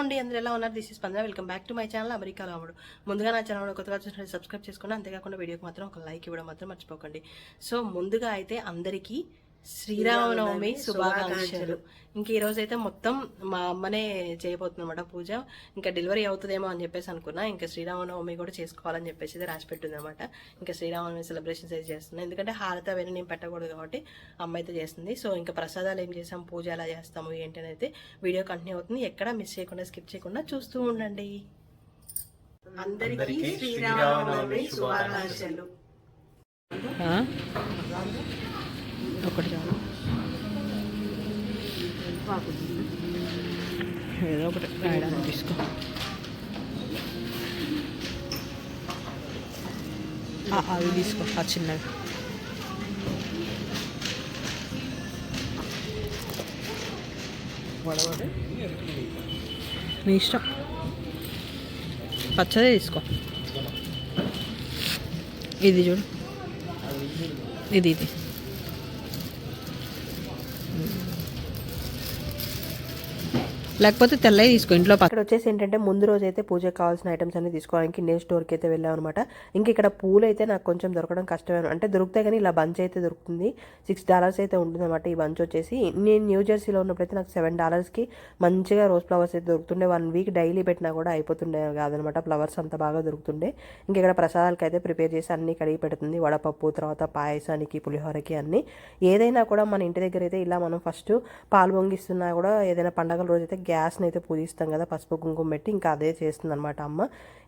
అండి అందరూ ఎలా ఉన్నారు? This is Pandra welcome back to my channel America Ramudu ముందుగా నా ఛానల్ కొత్తగా చూసినట్టు సబ్స్క్రైబ్ చేసుకోండి అంతేకాకుండా వీడియోకి మాత్రం ఒక లైక్ ఇవ్వడం మాత్రం మర్చిపోకండి. సో ముందుగా అయితే అందరికీ శ్రీరామనవమి శుభాకాంక్షలు. ఇంక ఈ రోజు అయితే మొత్తం మా అమ్మనే చేయబోతుందన్నమాట పూజ. ఇంకా డెలివరీ అవుతుందేమో అని చెప్పేసి అనుకున్నా. ఇంకా శ్రీరామనవమి కూడా చేసుకోవాలని చెప్పేసి అయితే రాసి పెట్టింది అనమాట ఇంకా శ్రీరామనవమి సెలబ్రేషన్స్ అయితే చేస్తున్నాను ఎందుకంటే హారత అవన్నీ నేను పెట్టకూడదు కాబట్టి అమ్మ అయితే చేస్తుంది. సో ఇంకా ప్రసాదాలు ఏం చేసాం పూజ ఎలా చేస్తాము ఏంటి అని అయితే వీడియో కంటిన్యూ అవుతుంది. ఎక్కడ మిస్ చేయకుండా స్కిప్ చేయకుండా చూస్తూ ఉండండి. అందరికీ శ్రీరామనవమి శుభాకాంక్షలు. ఒకటి చాలు. ఏదో ఒకటి రాయడానికి తీసుకో. అవి తీసుకో ఆ చిన్నవి. నీ ఇష్టం. పచ్చదే తీసుకో. ఇది చూడు. ఇది ఇది. లేకపోతే తెల్లవి తీసుకో ఇంట్లో అక్కడ ఇక్కడ వచ్చేసి ఏంటంటే ముందు రోజు అయితే పూజకు కావాల్సిన ఐటమ్స్ అన్ని తీసుకోవడానికి నేను స్టోర్కి అయితే వెళ్ళాం అనమాట ఇంక ఇక్కడ పూలు అయితే నాకు కొంచెం దొరకడం కష్టమే అంటే దొరుకుతాయి కానీ ఇలా బంచ్ అయితే దొరుకుతుంది. సిక్స్ డాలర్స్ అయితే ఉంటుంది అనమాట ఈ బంచ్ వచ్చేసి. నేను న్యూ జెర్సీలో ఉన్నప్పుడు అయితే నాకు సెవెన్ డాలర్స్కి మంచిగా రోజ్ ఫ్లవర్స్ అయితే దొరుకుతుండే. వన్ వీక్ డైలీ పెట్టినా కూడా అయిపోతుండే కాదనమాట ఫ్లవర్స్ అంత బాగా దొరుకుతుండే. ఇంక ఇక్కడ ప్రసాదాలకి అయితే ప్రిపేర్ చేసి అన్ని కడిగి పెడుతుంది. వడపప్పు తర్వాత పాయసానికి పులిహోరకి అన్ని. ఏదైనా కూడా మన ఇంటి దగ్గర అయితే ఇలా మనం ఫస్ట్ పాలు పొంగిస్తున్నా కూడా ఏదైనా పండగల రోజు అయితే గ్యాస్ని అయితే పూజిస్తాం కదా పసుపు కుంకుమ పెట్టి ఇంకా అదే చేస్తుంది అనమాట అమ్మ.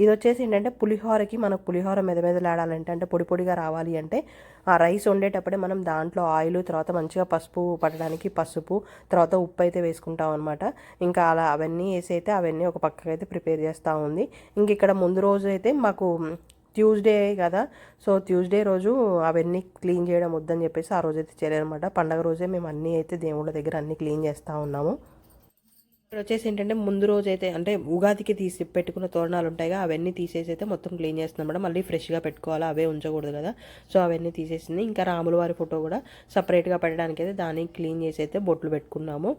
ఇది వచ్చేసి ఏంటంటే పులిహోరకి మనకు పులిహోర మెద మెదలాడాలంటే అంటే పొడి పొడిగా రావాలి అంటే ఆ రైస్ వండేటప్పుడే మనం దాంట్లో ఆయిల్ తర్వాత మంచిగా పసుపు పట్టడానికి పసుపు తర్వాత ఉప్పు అయితే వేసుకుంటాం అనమాట ఇంకా అలా అవన్నీ వేసి అయితే అవన్నీ ఒక పక్కకి అయితే ప్రిపేర్ చేస్తూ ఉంది. ఇంక ఇక్కడ ముందు రోజు అయితే మాకు ట్యూస్డే కదా సో ట్యూస్డే రోజు అవన్నీ క్లీన్ చేయడం వద్దని చెప్పేసి ఆ రోజు అయితే చేయలేదన్నమాట. పండగ రోజే మేము అన్నీ అయితే దేవుళ్ళ దగ్గర అన్నీ క్లీన్ చేస్తూ ఉన్నాము. ఇక్కడ వచ్చేసి ఏంటంటే ముందు రోజు అయితే అంటే ఉగాదికి తీసి పెట్టుకున్న తోరణాలు ఉంటాయిగా అవన్నీ తీసేసి అయితే మొత్తం క్లీన్ చేస్తున్నాం మళ్ళీ ఫ్రెష్గా పెట్టుకోవాలి అవే ఉంచకూడదు కదా. సో అవన్నీ తీసేసింది. ఇంకా రాముల వారి ఫోటో కూడా సపరేట్గా పెట్టడానికి అయితే దాన్ని క్లీన్ చేసి అయితే బొట్లు పెట్టుకున్నాము.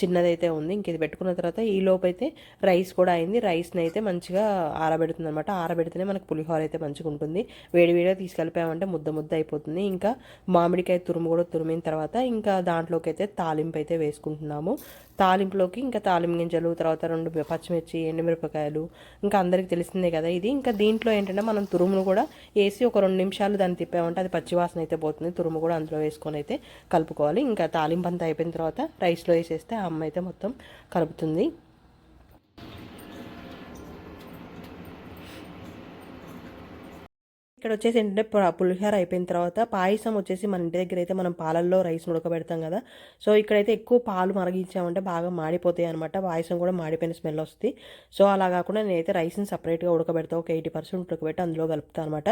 చిన్నదైతే ఉంది. ఇంక ఇది పెట్టుకున్న తర్వాత ఈ లోపు అయితే రైస్ కూడా అయింది. రైస్ని అయితే మంచిగా ఆరబెడుతుంది అనమాట ఆరబెడితేనే మనకు పులిహోర అయితే మంచిగా ఉంటుంది. వేడివేడిగా తీసుకెళ్ళిపోయామంటే ముద్ద ముద్ద అయిపోతుంది. ఇంకా మామిడికాయ తురుము కూడా తురిమిన తర్వాత ఇంకా దాంట్లోకి అయితే తాలింపు అయితే వేసుకుంటున్నాము. తాలింపులోకి ఇంకా తాలిం గింజలు తర్వాత రెండు పచ్చిమిర్చి ఎండుమిరపకాయలు ఇంకా అందరికి తెలిసిందే కదా ఇది. ఇంకా దీంట్లో ఏంటంటే మనం తురుమును కూడా వేసి ఒక రెండు నిమిషాలు దాన్ని తిప్పామంటే అది పచ్చివాసన అయితే పోతుంది. తురుము కూడా అందులో వేసుకొని అయితే కలుపుకోవాలి. ఇంకా తాలింపు అంతా అయిపోయిన తర్వాత రైస్లో వేసేస్తే ఆ అమ్మ అయితే మొత్తం కలుపుతుంది. ఇక్కడ వచ్చేసి ఏంటంటే పులిహోర అయిపోయిన తర్వాత పాయసం వచ్చేసి మన ఇంటి దగ్గర అయితే మనం పాలల్లో రైస్ ఉడకబెడతాం కదా. సో ఇక్కడైతే ఎక్కువ పాలు మరిగించామంటే బాగా మాడిపోతాయి అనమాట పాయసం కూడా మాడిపోయిన స్మెల్ వస్తుంది. సో అలా కాకుండా నేనైతే రైస్ని సపరేట్గా ఉడకబెడతా. ఒక ఎయిటీ పర్సెంట్ ఉడకబెట్టి అందులో కలుపుతాను అనమాట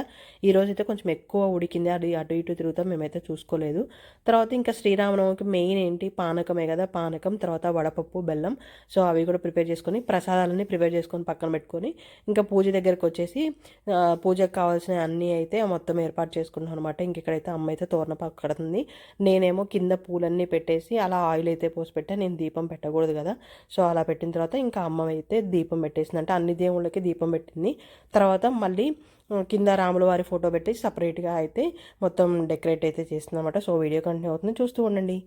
ఈ రోజు అయితే కొంచెం ఎక్కువ ఉడికింది. అది అటు ఇటు తిరుగుతాం. మేమైతే చూసుకోలేదు. తర్వాత ఇంకా శ్రీరామనవమికి మెయిన్ ఏంటి? పానకమే కదా. పానకం తర్వాత వడపప్పు బెల్లం. సో అవి కూడా ప్రిపేర్ చేసుకొని ప్రసాదాలన్నీ ప్రిపేర్ చేసుకొని పక్కన పెట్టుకొని ఇంకా పూజ దగ్గరకు వచ్చేసి పూజకు కావాల్సిన అన్ని అన్నీ అయితే మొత్తం ఏర్పాటు చేసుకున్నాం అనమాట ఇంకెక్కడైతే అమ్మ అయితే తోరణపాకు కడుతుంది. నేనేమో కింద పూలన్నీ పెట్టేసి అలా ఆయిల్ అయితే పోసి పెట్టా. నేను దీపం పెట్టకూడదు కదా. సో అలా పెట్టిన తర్వాత ఇంకా అమ్మ అయితే దీపం పెట్టేసింది. అంటే అన్ని దేవుళ్ళకి దీపం పెట్టింది. తర్వాత మళ్ళీ కింద రాముల వారి ఫోటో పెట్టి సపరేట్గా అయితే మొత్తం డెకరేట్ అయితే చేసింది అనమాట సో వీడియో కంటిన్యూ అవుతుంది. చూస్తూ ఉండండి.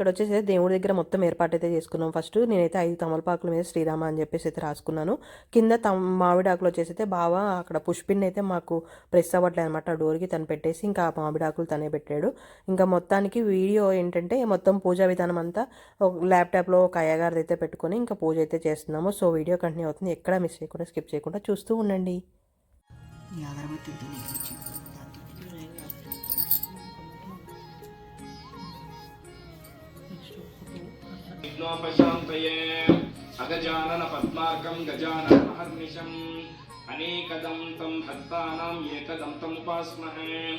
ఇక్కడ వచ్చేసి దేవుడి దగ్గర మొత్తం ఏర్పాటు అయితే చేసుకున్నాం. ఫస్ట్ నేనైతే ఐదు తమలపాకుల మీద శ్రీరామ అని చెప్పేసి అయితే రాసుకున్నాను. కింద తమ మామిడాకులు వచ్చేసి అయితే బావ అక్కడ పుష్పిన్ అయితే మాకు ప్రెస్ అవ్వట్లేదు అనమాట డోర్కి తను పెట్టేసి ఇంకా ఆ మామిడాకులు తనే పెట్టాడు. ఇంకా మొత్తానికి వీడియో ఏంటంటే మొత్తం పూజా విధానం అంతా ఒక ల్యాప్టాప్లో ఒక అయ్యగారిది అయితే పెట్టుకొని ఇంకా పూజ అయితే చేస్తున్నాము. సో వీడియో కంటిన్యూ అవుతుంది. ఎక్కడ మిస్ చేయకుండా స్కిప్ చేయకుండా చూస్తూ ఉండండి. ఈ అగరబత్తులతో ఏకదం తం ఉపాస్మహే.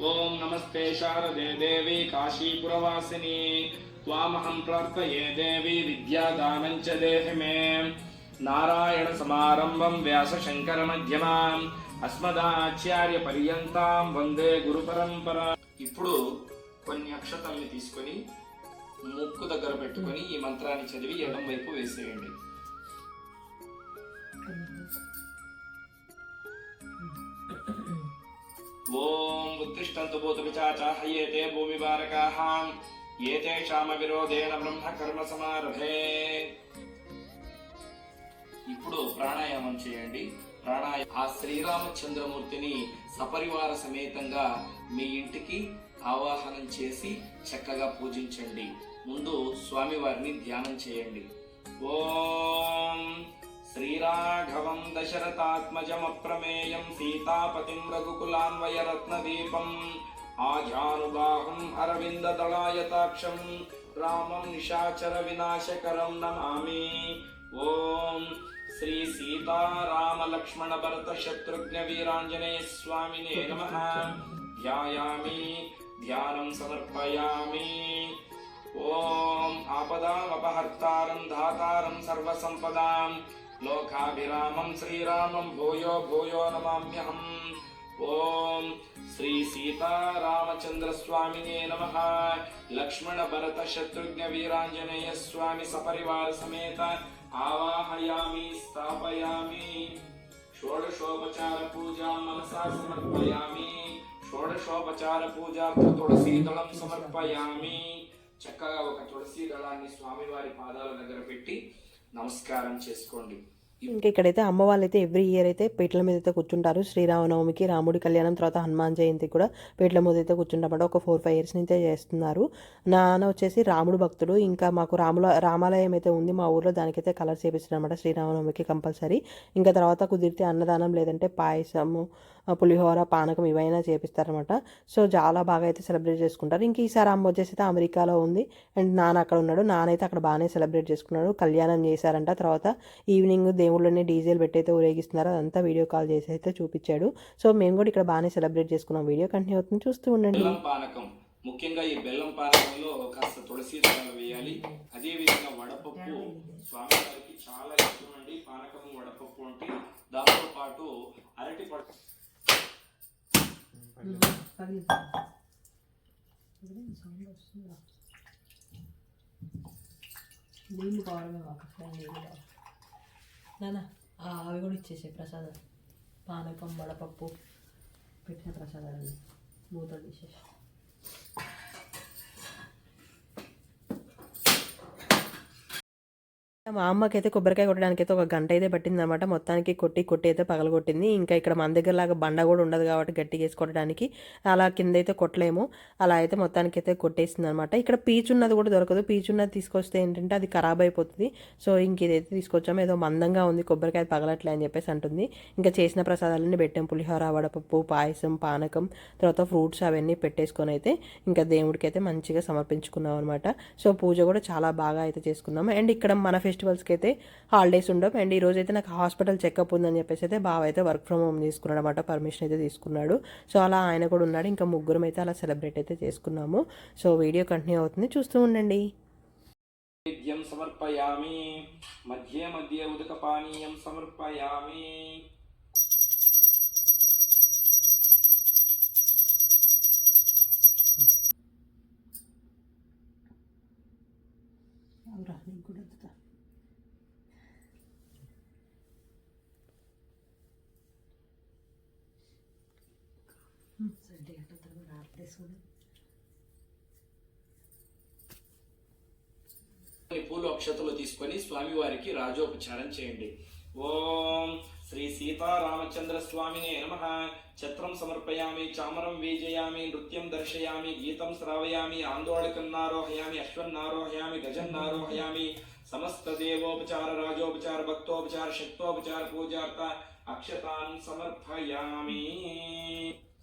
ఓం నమస్తే శారదే దేవి కాశీపురవాసిని. త్వామహం ప్రార్థయే దేవి విద్యాదానం చ దేహి మే నారాయణ సమారంభం వ్యాస శంకర మధ్యమాం. అస్మదాచార్య పర్యంతాం వందే గురు పరంపర. ఇప్పుడు కొన్ని అక్షతల్ని తీసుకొని ముక్కు దగ్గర పెట్టుకొని ఈ మంత్రాన్ని చదివి ఎడం వైపు వేసేయండి. ఓం ఉత్తిష్టంతు భూత విచాచాహయేతే భూమి బారకాః ఏతేషామ విరోధేన బ్రహ్మ కర్మ సమారభే ఇప్పుడు ప్రాణాయామం చేయండి. ప్రాణాయ ఆ శ్రీరామచంద్రమూర్తిని సపరివార సమేతంగా మీ ఇంటికి ఆవాహనం చేసి చక్కగా పూజించండి. ముందు స్వామివారిని ధ్యానం చేయండి. ఓం శ్రీరాఘవం దశరథాత్మజమప్రమేయం సీతాపతిం రఘుకులాన్వయ రత్నదీపం ఆజానుబాహం అరవిందదళాయతాక్షం రామం నిశాచర వినాశకరం నమామి. ఓం శ్రీ సీతారామ లక్ష్మణ భరత శత్రుఘ్న వీరాంజనేయ స్వామినే నమ. ధ్యాయామి ధ్యానం సమర్పయామి. ఓం ఆపదామపహర్తారం ధాతారం సర్వసంపదాం లోకాభిరామం శ్రీరామం భూయో భూయో నమామ్యహం ఓం శ్రీ సీతారామచంద్ర స్వామినే నమ లక్ష్మణ భరత శత్రుఘ్న వీరాంజనేయ స్వామి సపరివార సమేత ఆవాహయామి స్థాపయామి షోడశోపచార పూజాం మనసా సమర్పయామి షోడశోపచార పూజార్థ తులసీదళం సమర్పయామి చక్కగా ఒక తులసి దళాన్ని స్వామివారి పాదాల దగ్గర పెట్టి నమస్కారం చేసుకోండి. ఇంకా ఇక్కడైతే అమ్మ వాళ్ళైతే ఎవ్రీ ఇయర్ అయితే పీటల మీద అయితే కూర్చుంటారు. శ్రీరామనవమికి రాముడి కళ్యాణం తర్వాత హనుమాన్ జయంతి కూడా పీటల మీద అయితే కూర్చుంటామంట ఒక ఫోర్ ఫైవ్ ఇయర్స్ నుంచే చేస్తున్నారు. నాన్న వచ్చేసి రాముడు భక్తుడు. ఇంకా మాకు రాముల రామాలయం అయితే ఉంది. మా ఊర్లో దానికైతే కలర్స్ చేపిస్తున్నారన్నమాట శ్రీరామనవమికి కంపల్సరీ. ఇంకా తర్వాత కుదిరితే అన్నదానం లేదంటే పాయసము పులిహోర పానకం ఇవైనా చేపిస్తారనమాట సో చాలా బాగా అయితే సెలబ్రేట్ చేసుకుంటారు. ఇంక ఈసారి అమ్మ వచ్చేసి అయితే అమెరికాలో ఉంది. అండ్ నాన్న అక్కడ ఉన్నాడు. నానైతే అక్కడ బాగానే సెలబ్రేట్ చేసుకున్నాడు. కళ్యాణం చేశారంట. తర్వాత ఈవినింగ్ దేవుళ్ళని డీజిల్ పెట్టయితే ఊరేగిస్తున్నారు. అదంతా వీడియో కాల్ చేసి అయితే చూపించాడు. సో మేము కూడా ఇక్కడ బాగానే సెలబ్రేట్ చేసుకున్నాం. వీడియో కంటిన్యూ అవుతుంది. చూస్తూ ఉండండి. పానకం. ముఖ్యంగా ఈ బెల్లం పానకంలో కాస్త తులసి దళాలు వేయాలి. అదేవిధంగా వడపప్పు. స్వామివారికి చాలా ఇష్టం అండి. పానకం వడపప్పు అంటే దాంతో పాటు అరటి పడ నీళ్ళు కావడమే మాకు నీళ్ళు నాన్న అవి కూడా ఇచ్చేసే ప్రసాదం పానకం వడపప్పు పెట్టిన ప్రసాదాలు మూతలు తీసేసి మా అమ్మకైతే కొబ్బరికాయ కొట్టడానికి అయితే ఒక గంట అయితే పట్టింది అనమాట మొత్తానికి కొట్టి కొట్టి అయితే పగలగొట్టింది. ఇంకా ఇక్కడ మన దగ్గర లాగా బండ కూడా ఉండదు కాబట్టి గట్టిగా వేసి కొట్టడానికి అలా కింద అయితే కొట్టలేము. అలా అయితే మొత్తానికి అయితే కొట్టేసింది అనమాట ఇక్కడ పీచు ఉన్నది కూడా దొరకదు. పీచున్నది తీసుకొస్తే ఏంటంటే అది ఖరాబ్ అయిపోతుంది. సో ఇంక ఇదైతే తీసుకొచ్చాము. ఏదో మందంగా ఉంది. కొబ్బరికాయ పగలట్లే అని చెప్పేసి అంటుంది. ఇంకా చేసిన ప్రసాదాలన్నీ పెట్టాం. పులిహోర వడపప్పు పాయసం పానకం తర్వాత ఫ్రూట్స్ అవన్నీ పెట్టేసుకొని అయితే ఇంకా దేవుడికి అయితే మంచిగా సమర్పించుకున్నాం అనమాట సో పూజ కూడా చాలా బాగా అయితే చేసుకున్నాము. అండ్ ఇక్కడ మన ఫెస్టివల్ ఫెస్టివల్స్కి అయితే హాలిడేస్ ఉండవు. అండ్ ఈ రోజు అయితే నాకు హాస్పిటల్ చెకప్ ఉందని చెప్పేసి అయితే బావ అయితే వర్క్ ఫ్రమ్ హోమ్ తీసుకున్నాడు అనమాట పర్మిషన్ అయితే తీసుకున్నాడు. సో అలా ఆయన కూడా ఉన్నాడు. ఇంకా ముగ్గురం అయితే అలా సెలబ్రేట్ అయితే చేసుకున్నాము. సో వీడియో కంటిన్యూ అవుతుంది. చూస్తూ ఉండండి. సమర్పయామి. మధ్య మధ్య ఉదక పానీయం సమర్పయామి. కూడా పూలు అక్షతలు తీసుకొని స్వామివారికి రాజోపచారం చేయండి. ఓం శ్రీ సీతారామచంద్ర స్వామినే నమ. ఛత్రం సమర్పయామి చామరం వీజయామి నృత్యం దర్శయామి గీతం శ్రావయామి ఆందోళకన్నారోహయామి అశ్వన్నారోహయామి గజన్నారోహయామి సమస్త దేవోపచార రాజోపచార భక్తోపచార శక్తోపచార పూజార్థ అక్షతాన్ సమర్పయామి.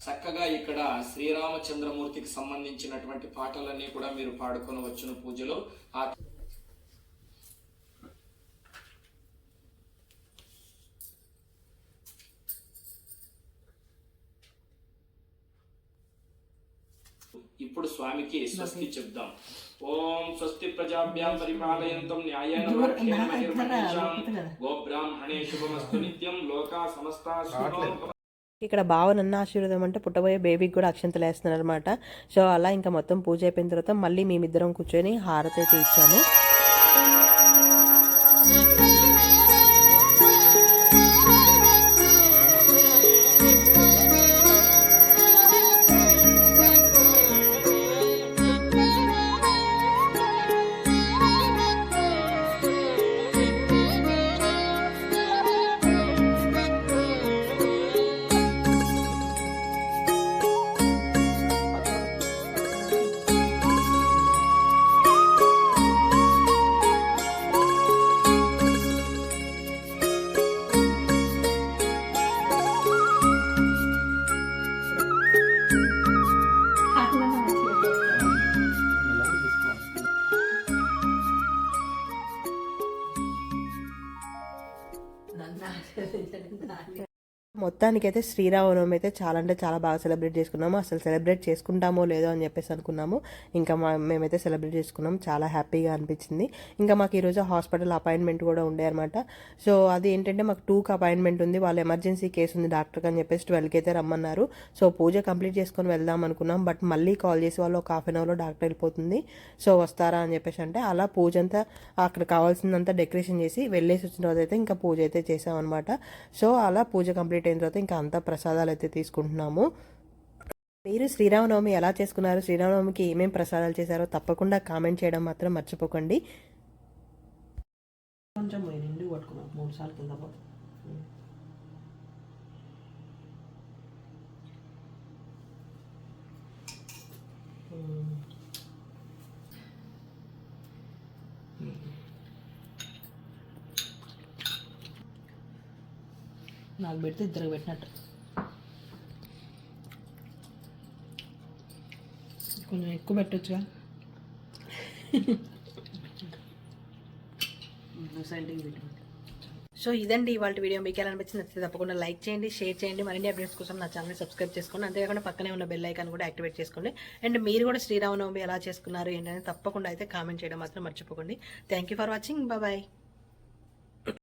చక్కగా ఇక్కడ శ్రీరామచంద్రమూర్తికి సంబంధించినటువంటి పాటలన్నీ కూడా మీరు పాడుకొని వచ్చిన పూజలో. ఆ ఇప్పుడు స్వామికి స్వస్తి చెప్దాం. ఓం స్వస్తి ప్రజాభ్యాం పరిపాలయంతం న్యాయేన గోబ్రాహ్మణే శుభమస్తు నిత్యం లోకా సమస్తా ఇక్కడ బావ భావనన్న ఆశీర్వాదం అంటే పుట్టబోయే బేబీకి కూడా అక్షంతలు వేస్తున్నారు అనమాట సో అలా ఇంకా మొత్తం పూజ అయిపోయిన తర్వాత మళ్ళీ మేమిద్దరం కూర్చొని హారతి అయితే ఇచ్చాము. మొత్తానికైతే శ్రీరామనవమి అయితే చాలా అంటే చాలా బాగా సెలబ్రేట్ చేసుకున్నాము. అసలు సెలబ్రేట్ చేసుకుంటామో లేదో అని చెప్పేసి అనుకున్నాము. ఇంకా మా మేమైతే సెలబ్రేట్ చేసుకున్నాం. చాలా హ్యాపీగా అనిపించింది. ఇంకా మాకు ఈరోజు హాస్పిటల్ అపాయింట్మెంట్ కూడా ఉండే అనమాట సో అది ఏంటంటే మాకు టూకి అపాయింట్మెంట్ ఉంది. వాళ్ళు ఎమర్జెన్సీ కేసు ఉంది డాక్టర్కి అని చెప్పేసి ట్వెల్వ్కి అయితే రమ్మన్నారు. సో పూజ కంప్లీట్ చేసుకొని వెళ్దాం అనుకున్నాం. బట్ మళ్ళీ కాల్ చేసి వాళ్ళు ఒక హాఫ్ అన్ అవర్లో డాక్టర్ వెళ్ళిపోతుంది. సో వస్తారా అని చెప్పేసి అంటే అలా పూజ అంతా అక్కడ కావాల్సిందంతా డెకరేషన్ చేసి వెళ్ళేసి వచ్చిన తర్వాత అయితే ఇంకా పూజ అయితే చేసామన్నమాట. సో అలా పూజ కంప్లీట్ అయిన తర్వాత ఇంకా అంతా ప్రసాదాలు అయితే తీసుకుంటున్నాము. మీరు శ్రీరామనవమి ఎలా చేసుకున్నారు? శ్రీరామనవమికి ఏమేం ప్రసాదాలు చేశారో తప్పకుండా కామెంట్ చేయడం మాత్రం మర్చిపోకండి. కొంచెం నిండు పట్టుకున్నాం. మూడు సార్లు కింద నాకు పెడితే ఇద్దరికి పెట్టినట్టు. కొంచెం ఎక్కువ పెట్టొచ్చుగా. సో ఇదండి ఇవాళ వీడియో. మీకు ఎలా అనిపించింది నచ్చితే తప్పకుండా లైక్ చేయండి షేర్ చేయండి. మరిన్ని అప్డేట్స్ కోసం నా ఛానల్ సబ్స్క్రైబ్ చేసుకోండి. అంతేకాకుండా పక్కనే ఉన్న బెల్ ఐకాన్ కూడా యాక్టివేట్ చేసుకోండి. అండ్ మీరు కూడా శ్రీరామనవమి ఎలా చేసుకున్నారు ఏంటనేది తప్పకుండా అయితే కామెంట్ చేయడం మాత్రం మర్చిపోకండి. Thank you for watching bye